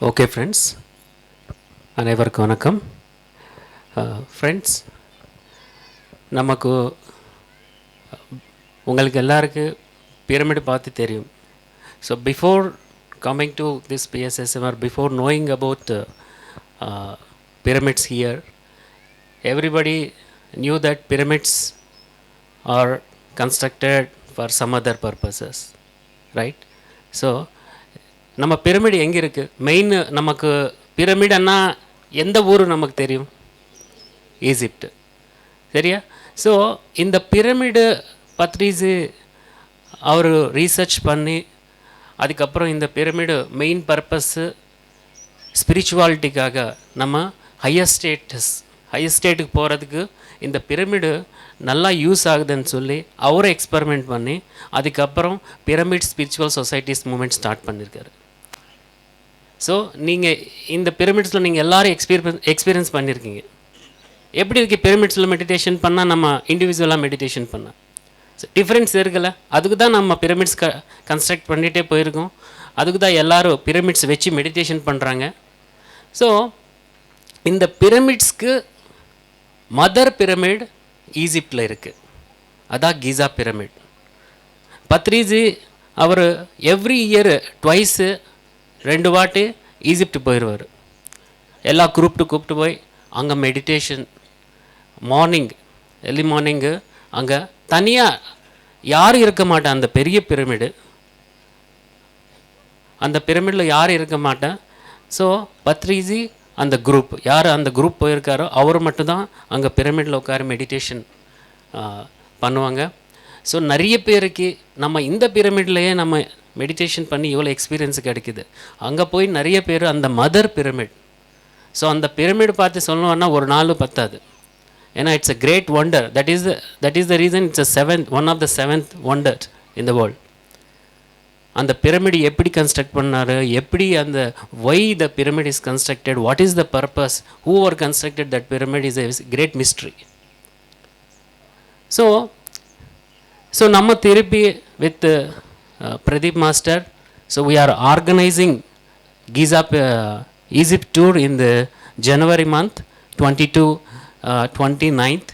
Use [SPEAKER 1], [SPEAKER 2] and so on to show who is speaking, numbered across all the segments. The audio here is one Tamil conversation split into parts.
[SPEAKER 1] ஓகே ஃப்ரெண்ட்ஸ் அனைவருக்கும் வணக்கம். Uh, ஃப்ரெண்ட்ஸ் நமக்கு uh, உங்களுக்கு எல்லாருக்கு பிரமிட் பார்த்து தெரியும். So before coming to this PSSMR before knowing about pyramids here everybody knew that pyramids are constructed for some other purposes. Right so நம்ம பிரமிடு எங்கே இருக்குது மெயின் நமக்கு பிரமிடுன்னா எந்த ஊர் நமக்கு தெரியும்? ஈஜிப்டு சரியா? ஸோ இந்த பிரமிடு பத்ரிஸு அவர் ரீசர்ச் பண்ணி அதுக்கப்புறம் இந்த பிரமிடு மெயின் பர்பஸ்ஸு ஸ்பிரிச்சுவாலிட்டிக்காக நம்ம ஹையர் ஸ்டேட்டஸ் ஹையர் ஸ்டேட்டுக்கு போகிறதுக்கு இந்த பிரமிடு நல்லா யூஸ் ஆகுதுன்னு சொல்லி அவரை எக்ஸ்பெரிமெண்ட் பண்ணி அதுக்கப்புறம் pyramid spiritual societies movement start பண்ணியிருக்காரு ஸோ நீங்கள் இந்த பிரமிட்ஸில் நீங்கள் எல்லோரும் எக்ஸ்பீரியன்ஸ் எக்ஸ்பீரியன்ஸ் பண்ணியிருக்கீங்க எப்படி இருக்குது பிரமிட்ஸில் மெடிடேஷன் பண்ணால் நம்ம இண்டிவிஜுவலாக மெடிடேஷன் பண்ணால் டிஃப்ரென்ஸ் இருக்குல்ல? அதுக்கு தான் நம்ம பிரமிட்ஸ் க கன்ஸ்ட்ரக்ட் பண்ணிகிட்டே போயிருக்கோம். அதுக்கு தான் எல்லோரும் பிரமிட்ஸ் வச்சு மெடிடேஷன் பண்ணுறாங்க ஸோ இந்த பிரமிட்ஸ்க்கு மதர் பிரமிட் ஈஜிப்டில் இருக்குது அதான் கீசா பிரமிட். பத்ரீஜி அவர் எவ்ரி இயர் ட்வைஸு ரெண்டு வாட்டி ஈஜிப்ட் போயிடுவார் எல்லா குரூப்ட்டு கூப்பிட்டு போய் அங்கே மெடிடேஷன் மார்னிங் எர்லி மார்னிங்கு அங்கே தனியாக யாரும் இருக்க மாட்டேன் அந்த பெரிய பிரமிடு அந்த பிரமிடில் யாரும் இருக்க மாட்டேன் ஸோ பத்ரிஜி அந்த குரூப் யார் அந்த குரூப் போயிருக்காரோ அவர் மட்டும்தான் அங்கே பிரமிடில் உட்கார மெடிடேஷன் பண்ணுவாங்க. ஸோ நிறைய பேருக்கு நம்ம இந்த பிரமிட்லேயே நம்ம மெடிடேஷன் பண்ணி இவ்வளோ எக்ஸ்பீரியன்ஸ் கிடைக்குது. அங்கே போய் நிறைய பேர் அந்த மதர் பிரமிட் ஸோ அந்த பிரமிட் பார்த்து சொல்லணும்னா ஒரு நாள் பத்தாது. ஏன்னா it's a great wonder that is that is the reason it's a seventh one of the seventh wonder in the world அந்த பிரமிடு எப்படி கன்ஸ்ட்ரக்ட் பண்ணாரு? எப்படி அந்த why the pyramid is constructed what is the purpose who are constructed that pyramid is a great mystery so so நம்ம திருப்பி with Pradeep master so we are organising Giza Egypt tour in the January month twenty two twenty ninth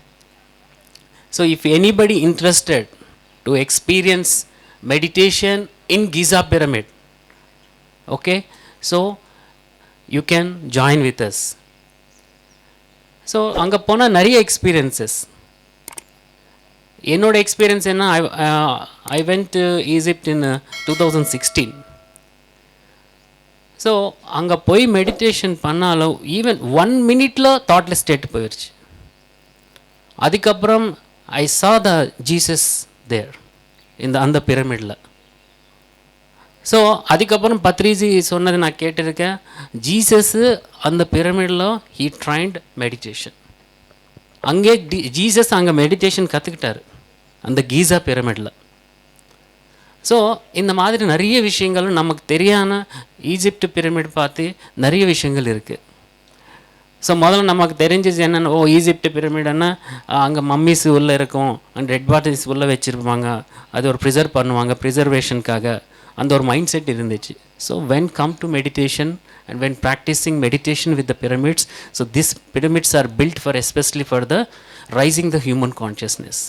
[SPEAKER 1] So, if anybody interested to experience meditation in Giza Pyramid, okay, so you can join with us. So அங்கே போனால் நிறைய எக்ஸ்பீரியன்சஸ் என்னோட எக்ஸ்பீரியன்ஸ் என்ன? I went Egypt in two thousand sixteen so அங்கே போய் மெடிடேஷன் பண்ணாலும் ஈவன் ஒன் மினிட்ல தாட்லெஸ் ஸ்டேட் போயிடுச்சு அதுக்கப்புறம் ஐ சா த ஜீசஸ் தேர் இந்த அந்த பிரமிடில் ஸோ அதுக்கப்புறம் பத்ரிஜி சொன்னது நான் கேட்டிருக்கேன். ஜீசஸ்ஸு அந்த பிரமிடில் ஹீ ட்ரைண்ட் மெடிடேஷன் அங்கே டி- ஜீசஸ் அங்கே மெடிடேஷன் கற்றுக்கிட்டாரு அந்த கீசா பிரமிடில் ஸோ இந்த மாதிரி நிறைய விஷயங்கள் நமக்கு தெரியான ஈஜிப்ட் பிரமிட் பார்த்து நிறைய விஷயங்கள் இருக்குது ஸோ முதல்ல நமக்கு தெரிஞ்சது என்னென்ன ஓ ஈஜிப்ட் பிரமிடுன்னா அங்கே மம்மிஸ் உள்ளே இருக்கும் அண்ட் ரெட் பாட்டில்ஸ் உள்ளே வச்சுருப்பாங்க. அது ஒரு ப்ரிசர்வ் பண்ணுவாங்க ப்ரிசர்வேஷனுக்காக அந்த ஒரு மைண்ட் செட் இருந்துச்சு so when come to meditation and when practising meditation with the pyramids so this pyramids are built for especially for the raising the human consciousness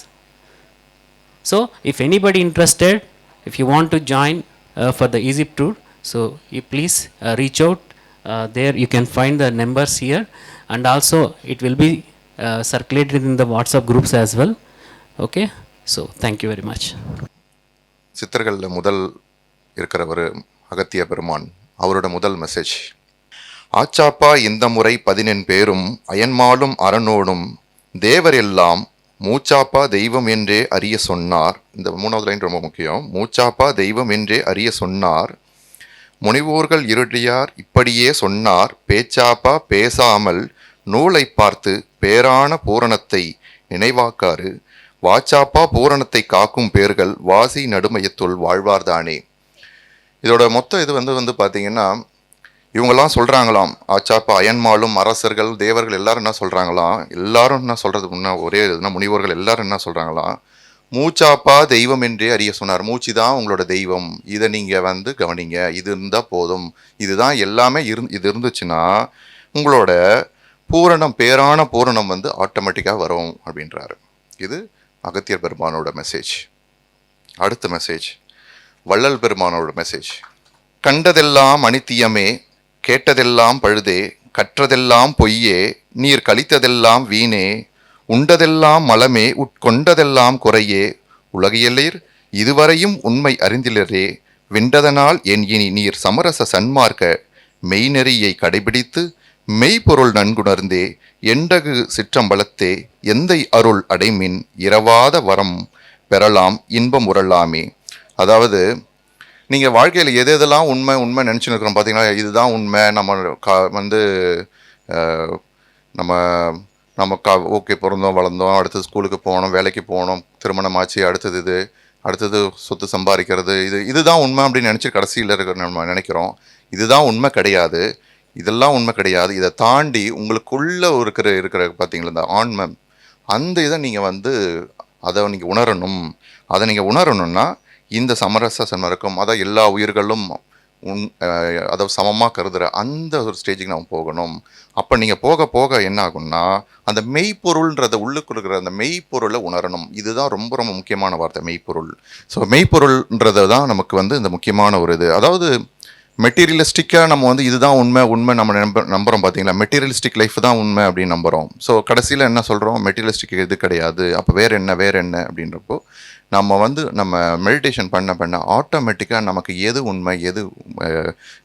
[SPEAKER 1] So, if anybody interested, if you want to join uh, for the Egypt tour, so you please uh, reach out. Uh, there you can find the numbers here, and also it will be uh, circulated in the WhatsApp groups as well. Okay. So, thank you very much.
[SPEAKER 2] சித்தர்களில் முதல் இருக்கிறவர் அகத்திய பெருமான் அவரோட முதல் மெசேஜ் ஆச்சாப்பா இந்த முறை பதினெண் பேரும் அயன்மாலும் அரணோடும் தேவர் எல்லாம் மூச்சாப்பா தெய்வம் என்றே அறிய சொன்னார். இந்த மூணாவது லைன் ரொம்ப முக்கியம். மூச்சாப்பா தெய்வம் என்றே அறிய சொன்னார் முனிவோர்கள் இருடியார் இப்படியே சொன்னார் பேச்சாப்பா பேசாமல் நூலை பார்த்து பேரான பூரணத்தை நினைவாக்காரு வாச்சாப்பா பூரணத்தை காக்கும் பேர்கள் வாசி நடுமையத்துள் வாழ்வார்தானே? இதோட மொத்த இது வந்து வந்து பார்த்தீங்கன்னா இவங்கெல்லாம் சொல்கிறாங்களாம் ஆச்சாப்பா அயன்மாலும் அரசர்கள் தேவர்கள் எல்லாரும் என்ன சொல்கிறாங்களாம் எல்லாரும் என்ன சொல்கிறது முன்ன ஒரே இதுனா முனிவர்கள் எல்லாரும் என்ன சொல்கிறாங்களாம் மூச்சாப்பா தெய்வம் என்றே அறிய சொன்னார். மூச்சு தான் உங்களோட தெய்வம். இதை நீங்கள் வந்து கவனிங்க. இது இருந்தால் போதும். இதுதான் எல்லாமே இருந் இது இருந்துச்சுன்னா உங்களோட பூரணம் பேரான பூரணம் வந்து ஆட்டோமேட்டிக்காக வரும் அப்படின்றாரு. இது அகத்தியர் பெருமானோட மெசேஜ் அடுத்த மெசேஜ் வள்ளல் பெருமானோட மெசேஜ் கண்டதெல்லாம் அனித்தியமே கேட்டதெல்லாம் பழுதே கற்றதெல்லாம் பொய்யே நீர் கழித்ததெல்லாம் வீணே உண்டதெல்லாம் மலமே உட்கொண்டதெல்லாம் குறையே உலகியலீர் இதுவரையும் உண்மை அறிந்திலரே வென்றதனால் என் இனி நீர் சமரச சன்மார்க்க மெய்நெறியை கடைபிடித்து மெய்ப்பொருள் நன்குணர்ந்தே எண்டகு சிற்றம்பலத்தே எந்தை அருள் அடைமின் இரவாத வரம் பெறலாம் இன்பம் உறலாமே அதாவது நீங்கள் வாழ்க்கையில் எது எதெல்லாம் உண்மை உண்மை நினச்சின்னு இருக்கிறோம் பார்த்தீங்கன்னா இதுதான் உண்மை. நம்ம கா வந்து நம்ம நம்ம கா ஓகே பிறந்தோம் வளர்ந்தோம் அடுத்தது ஸ்கூலுக்கு போனோம் வேலைக்கு போனோம் திருமணம் ஆச்சு அடுத்தது இது அடுத்தது சொத்து சம்பாதிக்கிறது இது இதுதான் உண்மை அப்படின்னு நினச்சி கடைசியில் இருக்கிற நம்ம நினைக்கிறோம். இதுதான் உண்மை கிடையாது. இதெல்லாம் உண்மை கிடையாது. இதை தாண்டி உங்களுக்குள்ளே இருக்கிற இருக்கிற பார்த்தீங்களா இந்த ஆன்மம் அந்த இதை நீங்கள் வந்து அதை நீங்கள் உணரணும். அதை நீங்கள் உணரணும்னா இந்த சமரச சன்மரக்கம் அதான் எல்லா உயிர்களும் உன் அதை சமமாக கருதுகிற அந்த ஒரு ஸ்டேஜுக்கு நம்ம போகணும். அப்போ நீங்கள் போக போக என்ன ஆகும்னா அந்த மெய்ப்பொருள்ன்றத உள்ளுக்குள்ள இருக்கிற அந்த மெய்ப்பொருளை உணரணும். இதுதான் ரொம்ப ரொம்ப முக்கியமான வார்த்தை மெய்ப்பொருள். ஸோ மெய்ப்பொருள்ன்றது தான் நமக்கு வந்து இந்த முக்கியமான ஒரு இது. அதாவது மெட்டீரியலிஸ்டிக்காக நம்ம வந்து இதுதான் உண்மை உண்மை நம்ம நம்ப நம்புகிறோம் பார்த்தீங்களா மெட்டீரியலிஸ்டிக் லைஃப் தான் உண்மை அப்படின்னு நம்புகிறோம் ஸோ கடைசியில் என்ன சொல்கிறோம் மெட்டீரியலிஸ்டிக் இது கிடையாது. அப்போ வேறு என்ன வேறு என்ன அப்படின்றப்போ நம்ம வந்து நம்ம மெடிடேஷன் பண்ண பண்ண ஆட்டோமேட்டிக்காக நமக்கு எது உண்மை எது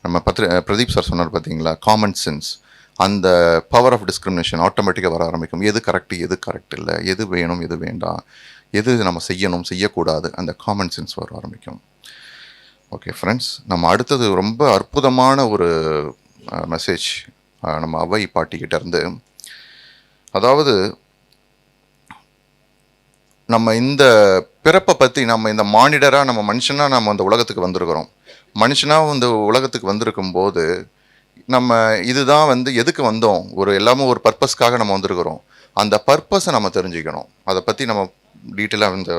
[SPEAKER 2] நம்ம பத்ரி பிரதீப் சார் சொன்னார் பார்த்தீங்களா காமன் சென்ஸ் அந்த பவர் ஆஃப் டிஸ்கிரிமினேஷன் ஆட்டோமேட்டிக்காக வர ஆரம்பிக்கும். எது கரெக்ட் எது கரெக்ட் இல்லை? எது வேணும் எது வேண்டாம்? எது நம்ம செய்யணும் செய்யக்கூடாது? அந்த காமன் சென்ஸ் வர ஆரம்பிக்கும். ஓகே ஃப்ரெண்ட்ஸ் நம்ம அடுத்தது ரொம்ப அற்புதமான ஒரு மெசேஜ் நம்ம அவை பாட்டிக்கிட்டேருந்து அதாவது நம்ம இந்த பிறப்பை பற்றி நம்ம இந்த மானிடராக நம்ம மனுஷனாக நம்ம அந்த உலகத்துக்கு வந்திருக்கிறோம். மனுஷனாக இந்த உலகத்துக்கு வந்திருக்கும் போது நம்ம இதுதான் வந்து எதுக்கு வந்தோம்? ஒரு எல்லாமே ஒரு பர்பஸ்க்காக நம்ம வந்திருக்கிறோம். அந்த பர்பஸை நம்ம தெரிஞ்சுக்கணும். அதை பற்றி நம்ம டீட்டெயிலாக இந்த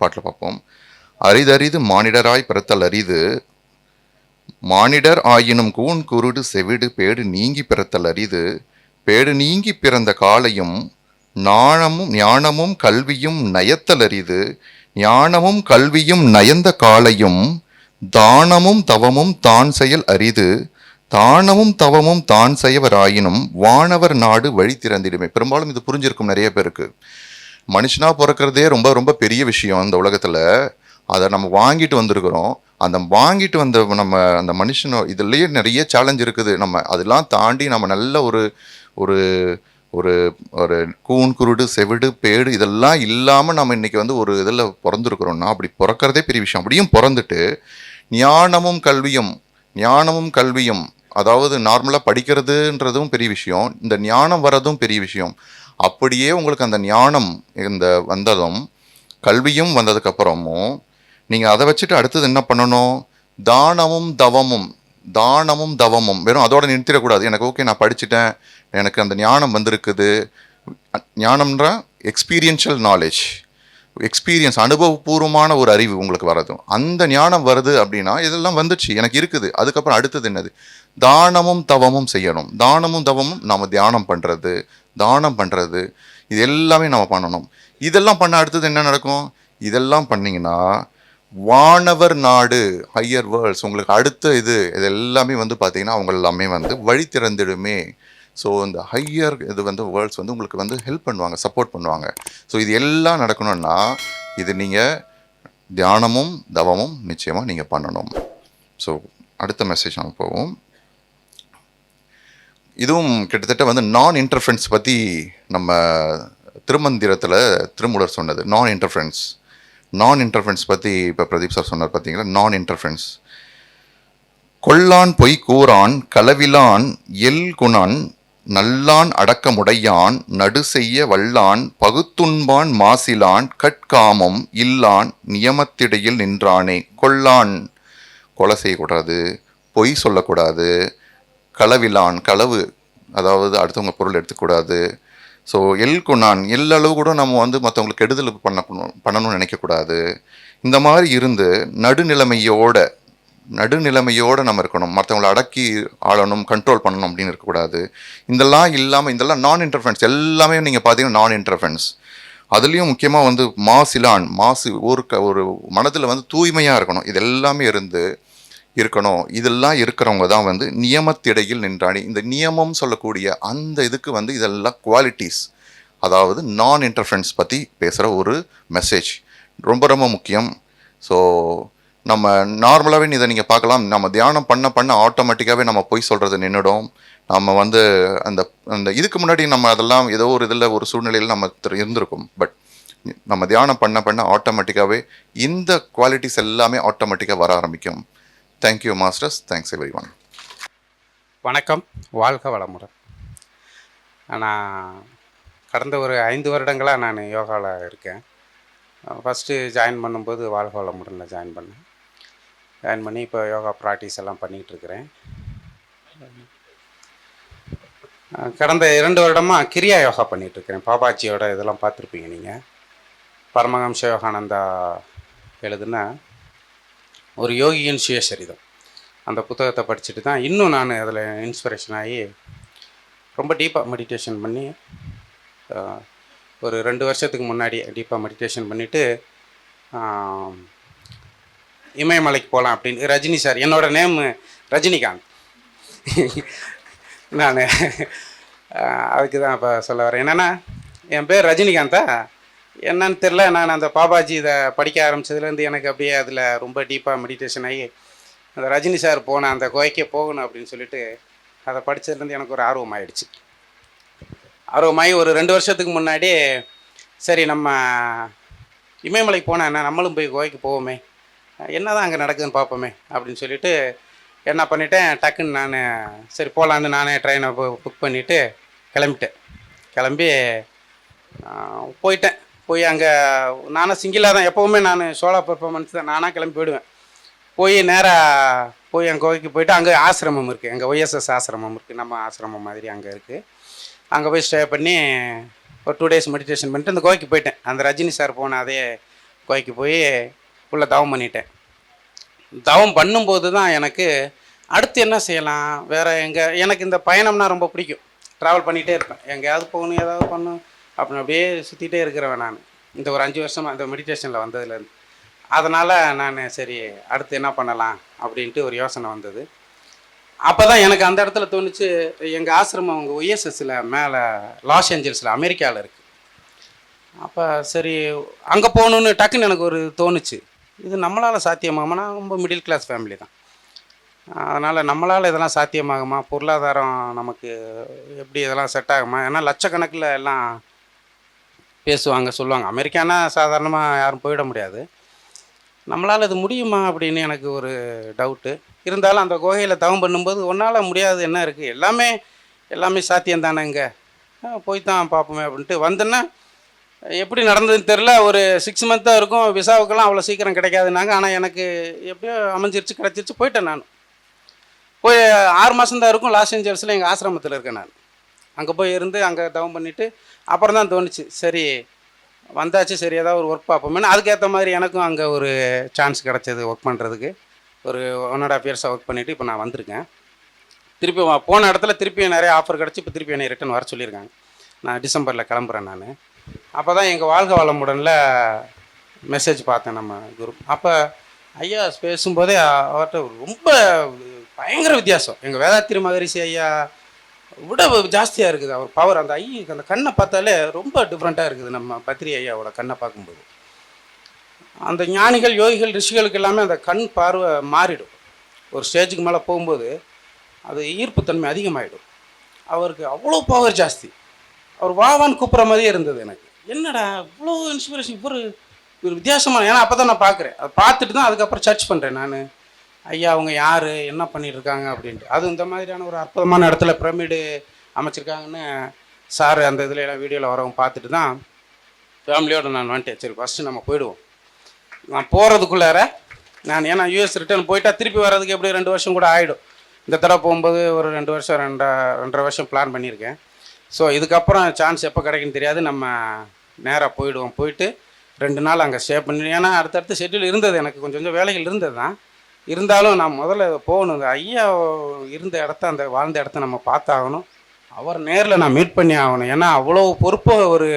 [SPEAKER 2] பாட்டில் பார்ப்போம். அரிதரிது மானிடராய் பிறத்தல் அரிது. மானிடர் ஆயினும் கூன் குருடு செவிடு பேடு நீங்கி பிறத்தல் அரிது. பேடு நீங்கி பிறந்த காலையும் நாணமும் ஞானமும் கல்வியும் நயத்தல் அரிது ஞானமும் கல்வியும் நயந்த காலையும் தானமும் தவமும் தான் செயல் அரிது. தானமும் தவமும் தான் செய்யவராயினும் வானவர் நாடு வழி திறந்திடுமே. பெரும்பாலும் இது புரிஞ்சிருக்கும் நிறைய பேருக்கு. மனுஷனாக பிறக்கிறதே ரொம்ப ரொம்ப பெரிய விஷயம் இந்த உலகத்தில். அதை நம்ம வாங்கிட்டு வந்திருக்கிறோம். அந்த வாங்கிட்டு வந்த நம்ம அந்த மனுஷனோ இதுலேயே நிறைய சேலஞ்ச் இருக்குது. நம்ம அதெல்லாம் தாண்டி நம்ம நல்ல ஒரு ஒரு ஒரு ஒரு கூன் குருடு செவிடு பேடு இதெல்லாம் இல்லாமல் நம்ம இன்னைக்கு வந்து ஒரு இதில் பிறந்திருக்கிறோம்னா அப்படி பிறக்கிறதே பெரிய விஷயம். அப்படியும் பிறந்துட்டு ஞானமும் கல்வியும் ஞானமும் கல்வியும் அதாவது நார்மலாக படிக்கிறதுன்றதும் பெரிய விஷயம் இந்த ஞானம் வர்றதும் பெரிய விஷயம். அப்படியே உங்களுக்கு அந்த ஞானம் இந்த வந்ததும் கல்வியும் வந்ததுக்கப்புறமும் நீங்கள் அதை வச்சுட்டு அடுத்தது என்ன பண்ணணும்? தானமும் தவமும் தானமும் தவமும். வெறும் அதோட நிறுத்திடக்கூடாது. எனக்கு ஓகே நான் படிச்சுட்டேன். எனக்கு அந்த ஞானம் வந்திருக்குது. ஞானம்ன்ற எக்ஸ்பீரியன்ஷியல் நாலேஜ் எக்ஸ்பீரியன்ஸ் அனுபவபூர்வமான ஒரு அறிவு உங்களுக்கு வரதும் அந்த ஞானம் வருது அப்படின்னா இதெல்லாம் வந்துச்சு. எனக்கு இருக்குது. அதுக்கப்புறம் அடுத்தது என்னது? தானமும் தவமும் செய்யணும். தானமும் தவமும் நாம் தியானம் பண்ணுறது தானம் பண்ணுறது இது எல்லாமே நம்ம பண்ணணும். இதெல்லாம் பண்ண அடுத்தது என்ன நடக்கும்? இதெல்லாம் பண்ணிங்கன்னா வானவர் நாடு ஹையர் வேர்ல்ட்ஸ் உங்களுக்கு அடுத்த இது இது எல்லாமே வந்து பார்த்தீங்கன்னா அவங்க எல்லாமே வந்து வழி திறந்துடுமே. ஸோ இந்த ஹையர் இது வந்து வேர்ல்ட்ஸ் வந்து உங்களுக்கு வந்து ஹெல்ப் பண்ணுவாங்க சப்போர்ட் பண்ணுவாங்க. ஸோ இது எல்லாம் நடக்கணும்னா இது நீங்கள் தியானமும் தவமும் நிச்சயமாக நீங்கள் பண்ணணும். ஸோ அடுத்த மெசேஜ் நம்ம போவோம். இதுவும் கிட்டத்தட்ட வந்து நான் இன்டர்ஃபரன்ஸ் பற்றி நம்ம திருமந்திரத்தில் திருமூலர் சொன்னது நான் இன்டர்ஃபரன்ஸ் நான் இன்டர்ஃபரன்ஸ் பற்றி இப்போ பிரதீப் சார் சொன்னார் பார்த்தீங்களா நான் இன்டர்ஃபரன்ஸ் கொல்லான் பொய் கூறான் களவிலான் எல் குணான் நல்லான் அடக்கமுடையான் நடு செய்ய வல்லான் பகுத்துண்பான் மாசிலான் கட்காமம் இல்லான் நியமத்திடையில் நின்றானே. கொல்லான் கொலை செய்யக்கூடாது பொய் சொல்லக்கூடாது களவிலான் களவு அதாவது அடுத்தவங்க பொருள் எடுத்துக்கூடாது ஸோ எல்கு நான் எல்லளவு கூட நம்ம வந்து மற்றவங்களுக்கு கெடுதல் பண்ணணும் பண்ணணும்னு நினைக்கக்கூடாது. இந்த மாதிரி இருந்து நடுநிலைமையோட நடுநிலைமையோடு நம்ம இருக்கணும். மற்றவங்களை அடக்கி ஆளணும் கண்ட்ரோல் பண்ணணும் அப்படின்னு இருக்கக்கூடாது. இதெல்லாம் இல்லாமல் இதெல்லாம் நான் இன்டர்ஃபென்ஸ் எல்லாமே நீங்கள் பார்த்தீங்கன்னா நான் இன்டர்ஃபென்ஸ் அதுலேயும் முக்கியமாக வந்து மாசிலான் மாசு ஒரு க ஒரு மனதில் வந்து தூய்மையாக இருக்கணும். இது எல்லாமே இருந்து இருக்கணும். இதெல்லாம் இருக்கிறவங்க தான் வந்து நியமத்திடையில் நின்றாடி. இந்த நியமம் சொல்லக்கூடிய அந்த இதுக்கு வந்து இதெல்லாம் குவாலிட்டிஸ் அதாவது நான் இன்டர்ஃபரன்ஸ் பற்றி பேசுகிற ஒரு மெசேஜ் ரொம்ப ரொம்ப முக்கியம். ஸோ நம்ம நார்மலாகவே இதை நீங்கள் பார்க்கலாம். நம்ம தியானம் பண்ண பண்ண ஆட்டோமேட்டிக்காகவே நம்ம பொய் சொல்கிறது நின்றுடும் நம்ம வந்து அந்த அந்த இதுக்கு முன்னாடி நம்ம அதெல்லாம் ஏதோ ஒரு இதில் ஒரு சூழ்நிலையில் நம்ம இருந்திருக்கும். பட் நம்ம தியானம் பண்ண பண்ண ஆட்டோமேட்டிக்காகவே இந்த குவாலிட்டிஸ் எல்லாமே ஆட்டோமேட்டிக்காக வர ஆரம்பிக்கும். Thank you masters thanks everyone
[SPEAKER 3] வணக்கம். வாழ்க வளமுடன். நான் கடந்த ஒரு ஐந்து வருடங்களாக நான் யோகாவில் இருக்கேன். ஃபஸ்ட்டு ஜாயின் பண்ணும்போது வாழ்க வளமுடனில் ஜாயின் பண்ணேன். ஜாயின் பண்ணி இப்போ யோகா ப்ராக்டிஸ் எல்லாம் பண்ணிகிட்டு இருக்கிறேன். கடந்த இரண்டு வருடமாக கிரியா யோகா பண்ணிகிட்ருக்கிறேன் பாபாஜியோட இதெல்லாம் பார்த்துருப்பீங்க நீங்கள் பரமஹம்ச யோகானந்தா எழுதுன ஒரு யோகியின் சுயசரிதம். அந்த புத்தகத்தை படிச்சுட்டு தான் இன்னும் நான் அதில் இன்ஸ்பிரேஷன் ஆகி ரொம்ப டீப்பாக மெடிடேஷன் பண்ணி ஒரு ரெண்டு வருஷத்துக்கு முன்னாடி டீப்பாக மெடிடேஷன் பண்ணிவிட்டு இமயமலைக்கு போகலாம் அப்படின்னு ரஜினி சார் என்னோட நேம் ரஜினிகாந்த். நான் அதுக்கு தான் இப்போ சொல்ல வரேன். என்னென்னா என் பேர் ரஜினிகாந்தா. என்னன்னு தெரில நான் அந்த பாபாஜி இதை படிக்க ஆரம்பிச்சதுலேருந்து எனக்கு அப்படியே அதில் ரொம்ப டீப்பாக மெடிடேஷன் ஆகி அந்த ரஜினி சார் போன அந்த குகைக்கே போகணும் அப்படின்னு சொல்லிட்டு அதை படிச்சதுலேருந்து எனக்கு ஒரு ஆர்வம் ஆயிடுச்சு. ஆர்வமாகி ஒரு ரெண்டு வருஷத்துக்கு முன்னாடி சரி நம்ம இமயமலைக்கு போனால் என்ன? நம்மளும் போய் கோவைக்கு போவோமே. என்ன தான் அங்கே நடக்குதுன்னு பார்ப்போமே அப்படின்னு சொல்லிட்டு என்ன பண்ணிட்டேன். டக்குன்னு நான் சரி போகலான்னு நானே ட்ரெயினை புக் பண்ணிவிட்டு கிளம்பிட்டேன். கிளம்பி போயிட்டேன். போய் அங்கே நானும் சிங்கிளாக தான் எப்போவுமே நான் சோலா பர்ஃபார்மன்ஸ் தான் நானாக கிளம்பி போயிடுவேன். போய் நேராக போய் என் கோவைக்கு போயிட்டு அங்கே ஆசிரமம் இருக்குது எங்கள் ஒய்எஸ்எஸ் ஆசிரமம் இருக்குது நம்ம ஆசிரமம் மாதிரி அங்கே இருக்குது அங்கே போய் ஸ்டே பண்ணி ஒரு டூ டேஸ் மெடிடேஷன் பண்ணிட்டு அந்த கோவைக்கு போயிட்டேன். அந்த ரஜினி சார் போன அதே கோவைக்கு போய் உள்ளே தவம் பண்ணிட்டேன். தவம் பண்ணும்போது தான் எனக்கு அடுத்து என்ன செய்யலாம்? வேறு எங்கே எனக்கு இந்த பயணம்னா ரொம்ப பிடிக்கும். ட்ராவல் பண்ணிகிட்டே இருப்பேன். எங்கேயாவது போகணும் ஏதாவது பண்ணணும். அப்படின்னு அப்படியே சுற்றிட்டே இருக்கிறவன் நான். இந்த ஒரு அஞ்சு வருஷமாக இந்த மெடிடேஷனில் வந்ததுலேருந்து அதனால் நான் சரி அடுத்து என்ன பண்ணலாம் அப்படின்ட்டு ஒரு யோசனை வந்தது. அப்போ தான் எனக்கு அந்த இடத்துல தோணுச்சு எங்கள் ஆசிரமம் அவங்க ஒய்எஸ்எஸ்ஸில் மேலே லாஸ் ஏஞ்சல்ஸில் அமெரிக்காவில் இருக்குது அப்போ சரி அங்கே போகணுன்னு டக்குன்னு எனக்கு ஒரு தோணுச்சு. இது நம்மளால் சாத்தியமாகுமா? ரொம்ப மிடில் கிளாஸ் ஃபேமிலி தான். அதனால் நம்மளால் இதெல்லாம் சாத்தியமாகுமா? பொருளாதாரம் நமக்கு எப்படி இதெல்லாம் செட் ஆகுமா? ஏன்னா லட்சக்கணக்கில் எல்லாம் பேசுவாங்க சொல்லுவாங்க. அமெரிக்கானா சாதாரணமாக யாரும் போயிட முடியாது. நம்மளால் இது முடியுமா அப்படின்னு எனக்கு ஒரு டவுட்டு இருந்தாலும் அந்த குகையில் தவம் பண்ணும்போது ஒன்றால் முடியாது என்ன இருக்குது எல்லாமே எல்லாமே சாத்தியம் தானே இங்கே? போய் தான் பார்ப்போமே அப்படின்ட்டு வந்தேன்னா எப்படி நடந்ததுன்னு தெரில ஒரு சிக்ஸ் மந்த்தாக இருக்கும். விசாவுக்கெல்லாம் அவ்வளோ சீக்கிரம் கிடைக்காதுனாங்க ஆனால் எனக்கு எப்படியோ அமைஞ்சிருச்சு கிடச்சிருச்சு போயிட்டேன் நான். போய் ஆறு மாதம் தான் இருக்கும். லாஸ் ஏஞ்சல்ஸில் எங்கள் ஆசிரமத்தில் இருக்கேன் நான். அங்கே போய் இருந்து அங்கே தவம் பண்ணிவிட்டு அப்புறம் தான் தோணுச்சு. சரி வந்தாச்சு சரி ஏதாவது ஒரு ஒர்க் பார்ப்போமேனு. அதுக்கேற்ற மாதிரி எனக்கும் அங்கே ஒரு சான்ஸ் கிடச்சிது ஒர்க் பண்ணுறதுக்கு ஒரு ஒன் அண்ட் ஆஃப் இயர்ஸாக ஒர்க் பண்ணிவிட்டு இப்போ நான் வந்திருக்கேன். திருப்பி போன இடத்துல திருப்பி நிறைய ஆஃபர் கிடச்சி இப்போ திருப்பி என்னை ரிட்டன் வர சொல்லியிருக்காங்க. நான் டிசம்பரில் கிளம்புறேன் நான். அப்போ தான் எங்கள் வாழ்க வளமுடனில் மெசேஜ் பார்த்தேன் நம்ம குரு. அப்போ ஐயா பேசும்போதே அவர்கிட்ட ரொம்ப பயங்கர வித்தியாசம். எங்கள் வேதாத்திரி மகரிஷி ஐயா விட ஜாஸ்தியாக இருக்குது. அவர் பவர் அந்த ஐ அந்த கண்ணை பார்த்தாலே ரொம்ப டிஃப்ரெண்ட்டாக இருக்குது நம்ம பத்திரி ஐயாவோட கண்ணை பார்க்கும்போது. அந்த ஞானிகள் யோகிகள் ரிஷிகளுக்கு எல்லாமே அந்த கண் பார்வை மாறிடும். ஒரு ஸ்டேஜுக்கு மேலே போகும்போது அது ஈர்ப்புத்தன்மை அதிகமாகிடும் அவருக்கு அவ்வளோ பவர் ஜாஸ்தி. அவர் வாவான்னு கூப்பிட்ற மாதிரியே இருந்தது எனக்கு. என்னடா இவ்வளோ இன்ஸ்பிரேஷன் இவர் ஒரு வித்தியாசமான ஏன்னா அப்போ தான் நான் பார்க்குறேன். அதை பார்த்துட்டு தான் அதுக்கப்புறம் சர்ச் பண்ணுறேன் நான். ஐயா அவங்க யார்? என்ன பண்ணிட்டுருக்காங்க அப்படின்ட்டு. அது இந்த மாதிரியான ஒரு அற்புதமான இடத்துல பிரமிடு அமைச்சிருக்காங்கன்னு சார் அந்த இதில் எல்லாம் வீடியோவில் வரவங்க பார்த்துட்டு தான் ஃபேமிலியோடு நான் வந்துட்டேன். சரி ஃபஸ்ட்டு நம்ம போயிடுவோம். நான் போகிறதுக்குள்ளார நான் ஏன்னா யூஎஸ் ரிட்டர்ன் போயிட்டால் திருப்பி வர்றதுக்கு எப்படி ரெண்டு வருஷம் கூட ஆகிடும் இந்த தடவை போகும்போது ஒரு ரெண்டு வருஷம் ரெண்டா ரெண்டரை வருஷம் பிளான் பண்ணியிருக்கேன். ஸோ இதுக்கப்புறம் சான்ஸ் எப்போ கிடைக்குன்னு தெரியாது. நம்ம நேராக போயிடுவோம். போயிட்டு ரெண்டு நாள் அங்கே ஸ்டே பண்ணி ஏன்னா அடுத்தடுத்து ஷெட்யூல் இருந்தது. எனக்கு கொஞ்சம் கொஞ்சம் வேலைகள் இருந்தது தான் இருந்தாலும் நான் முதல்ல போகணும். இந்த ஐயா இருந்த இடத்த அந்த வாழ்ந்த இடத்த நம்ம பார்த்தாகணும். அவர் நேரில் நான் மீட் பண்ணி ஆகணும். ஏன்னா அவ்வளோ பொறுப்பை ஒரு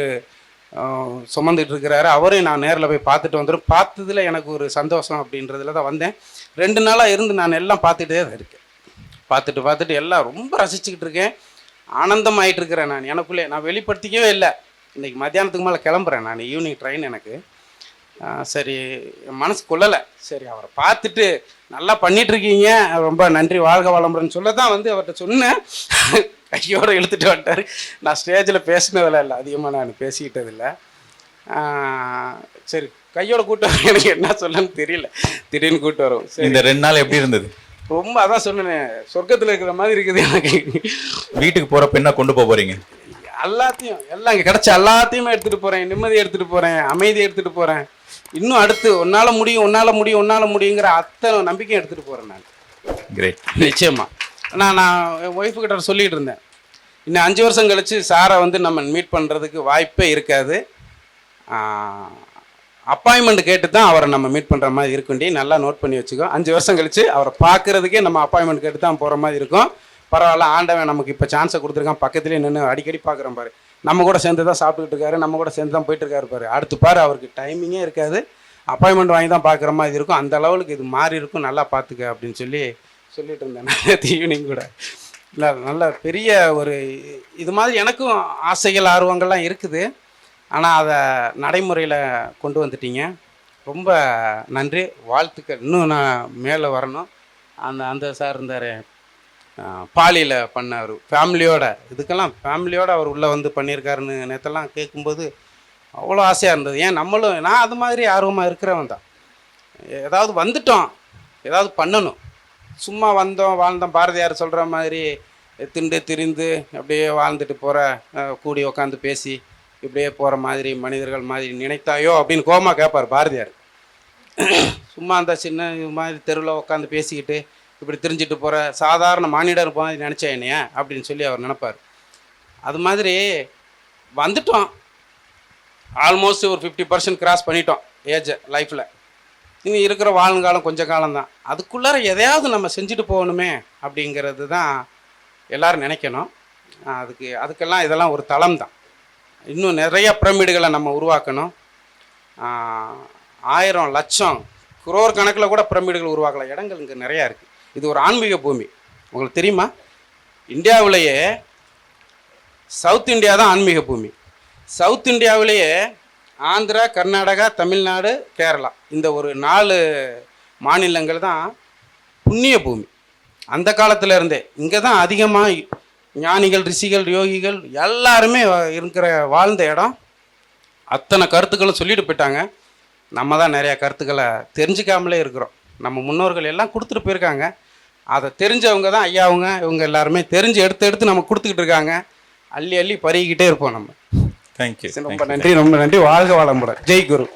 [SPEAKER 3] சுமந்துட்டு இருக்கிறாரு. அவரையும் நான் நேரில் போய் பார்த்துட்டு வந்துடும் பார்த்ததில் எனக்கு ஒரு சந்தோஷம் அப்படின்றதுல தான் வந்தேன். ரெண்டு நாளாக இருந்து நான் எல்லாம் பார்த்துட்டே தான் இருக்கேன். பார்த்துட்டு பார்த்துட்டு எல்லாம் ரொம்ப ரசிச்சுக்கிட்டு இருக்கேன். ஆனந்தம் ஆகிட்டு இருக்கிறேன் நான். எனக்குள்ளே நான் வெளிப்படுத்திக்கவே இல்லை. இன்றைக்கி மத்தியானத்துக்கு மேலே கிளம்புறேன். நான் ஈவினிங் ட்ரெயின் எனக்கு. சரி என் மனசு கொள்ளலை சரி அவரை பார்த்துட்டு நல்லா பண்ணிட்டு இருக்கீங்க ரொம்ப நன்றி வாழ்க வளமுறைன்னு சொல்ல தான் வந்து அவர்கிட்ட சொன்னேன். கையோட இழுத்துட்டு வந்துட்டார். நான் ஸ்டேஜில் பேசினதில்ல இல்லை அதிகமாக நான் பேசிக்கிட்டதில்லை. சரி கையோட கூட்டு வர எனக்கு என்ன சொல்லன்னு தெரியல. திடீர்னு கூட்டு வரும். சரி.
[SPEAKER 4] இந்த ரெண்டு நாள் எப்படி இருந்தது?
[SPEAKER 3] ரொம்ப அதான் சொன்னேன் சொர்க்கத்தில் இருக்கிற மாதிரி இருக்குது எனக்கு.
[SPEAKER 4] வீட்டுக்கு போறப்ப என்ன கொண்டு போக போறீங்க?
[SPEAKER 3] எல்லாத்தையும் எல்லாம் இங்கே கிடைச்ச எல்லாத்தையுமே எடுத்துகிட்டு போகிறேன் நிம்மதி எடுத்துகிட்டு போகிறேன் அமைதி எடுத்துகிட்டு போகிறேன் இன்னும் அடுத்து உன்னால் முடியும் உன்னால் முடியும் உன்னால் முடியுங்கிற அத்தனை நம்பிக்கையும் எடுத்துகிட்டு போகிறேன் நான்.
[SPEAKER 4] கிரேட்
[SPEAKER 3] நிச்சயமா. நான் நான் என் ஒய்ஃபு கிட்ட சொல்லிட்டு இருந்தேன். இன்னும் அஞ்சு வருஷம் கழிச்சு சாரை வந்து நம்ம மீட் பண்ணுறதுக்கு வாய்ப்பே இருக்காது. அப்பாயின்மெண்ட் கேட்டு தான் அவரை நம்ம மீட் பண்ணுற மாதிரி இருக்குண்டி நல்லா நோட் பண்ணி வச்சுக்கோ. அஞ்சு வருஷம் கழிச்சு அவரை பார்க்குறதுக்கே நம்ம அப்பாயின்மெண்ட் கேட்டு தான் போகிற மாதிரி இருக்கும். பரவாயில்ல ஆண்டவன் நமக்கு இப்போ சான்ஸை கொடுத்துருக்கான். பக்கத்துலேயே நின்று அடிக்கடி பார்க்குறோம் பாரு. நம்ம கூட சேர்ந்து தான் சாப்பிட்டுக்கிட்டு இருக்காரு நம்ம கூட சேர்ந்து தான் போயிட்டு இருக்காரு பாரு. அடுத்து பாரு அவருக்கு டைமிங்கே இருக்காது. அப்பாயின்மெண்ட் வாங்கி தான் பார்க்குற மாதிரி இருக்கும். அந்த லெவலுக்கு இது மாறி இருக்கும். நல்லா பார்த்துக்க அப்படின்னு சொல்லி சொல்லிட்டு இருந்தேன் நேற்று ஈவினிங் கூட. இல்லை நல்ல பெரிய ஒரு இது மாதிரி எனக்கும் ஆசைகள் ஆர்வங்கள்லாம் இருக்குது. ஆனால் அதை நடைமுறையில் கொண்டு வந்துட்டீங்க. ரொம்ப நன்றி. வாழ்த்துக்கள். இன்னும் நான் மேலே வரணும். அந்த அந்த சார் இருந்தார். பாலியில் பண்ணார். ஃபேமிலியோட இதுக்கெல்லாம் ஃபேமிலியோட அவர் உள்ளே வந்து பண்ணியிருக்காருன்னு நேற்றெல்லாம் கேட்கும்போது அவ்வளோ ஆசையாக இருந்தது. ஏன் நம்மளும் நான் அது மாதிரி ஆர்வமாக இருக்கிறவன் தான். ஏதாவது வந்துட்டோம் ஏதாவது பண்ணணும். சும்மா வந்தோம் வாழ்ந்தோம் பாரதியார் சொல்கிற மாதிரி திண்டு திரிந்து அப்படியே வாழ்ந்துட்டு போகிற கூடி உட்காந்து பேசி இப்படியே போகிற மாதிரி மனிதர்கள் மாதிரி நினைத்தாயோ அப்படின்னு கோமா கேட்பார் பாரதியார். சும்மா அந்த சின்ன இது மாதிரி தெருவில் உட்காந்து பேசிக்கிட்டு இப்படி திரிஞ்சிட்டு போகிற சாதாரண மானிடர் மாதிரி நினச்சா என்னையா? அப்படின்னு சொல்லி அவர் நினைப்பார். அது மாதிரி வந்துட்டோம். ஆல்மோஸ்ட் ஒரு ஃபிஃப்டி பர்சன்ட் கிராஸ் பண்ணிட்டோம் ஏஜை லைஃப்பில் இனி இருக்கிற வாழ்ங்காலம் கொஞ்சம் காலம் தான் அதுக்குள்ளார எதையாவது நம்ம செஞ்சுட்டு போகணுமே அப்படிங்கிறது தான் எல்லோரும் நினைக்கணும். அதுக்கு அதுக்கெல்லாம் இதெல்லாம் ஒரு தளம் தான் இன்னும் நிறைய பிரமிடுகளை நம்ம உருவாக்கணும். ஆயிரம் லட்சம் குரோர் கணக்கில் கூட பிரமிடுகள் உருவாக்கலாம் இடங்கள் இங்கே நிறையா இருக்குது இது ஒரு ஆன்மீக பூமி. உங்களுக்கு தெரியுமா? இந்தியாவிலேயே சவுத் இந்தியா தான் ஆன்மீக பூமி. சவுத் இந்தியாவிலேயே ஆந்திரா கர்நாடகா தமிழ்நாடு கேரளா இந்த ஒரு நாலு மாநிலங்கள் தான் புண்ணிய பூமி. அந்த காலத்தில் இருந்தே இங்கே தான் அதிகமாக ஞானிகள் ரிஷிகள் யோகிகள் எல்லாருமே இருக்கிற வாழ்ந்த இடம். அத்தனை கருத்துக்களும் சொல்லிட்டு போயிட்டாங்க. நம்ம தான் நிறையா கருத்துக்களை தெரிஞ்சுக்காமலே இருக்கிறோம். நம்ம முன்னோர்கள் எல்லாம் கொடுத்துட்டு போயிருக்காங்க. அதை தெரிஞ்சவங்க தான் ஐயாவுங்க இவங்க எல்லாருமே தெரிஞ்சு எடுத்து எடுத்து நம்ம கொடுத்துக்கிட்டு இருக்காங்க. அள்ளி அள்ளி பருகிக்கிட்டே இருப்போம் நம்ம.
[SPEAKER 4] தேங்க்யூ
[SPEAKER 3] ரொம்ப நன்றி. ரொம்ப நன்றி. வாழ்க வளமுடன். ஜெய் குரு.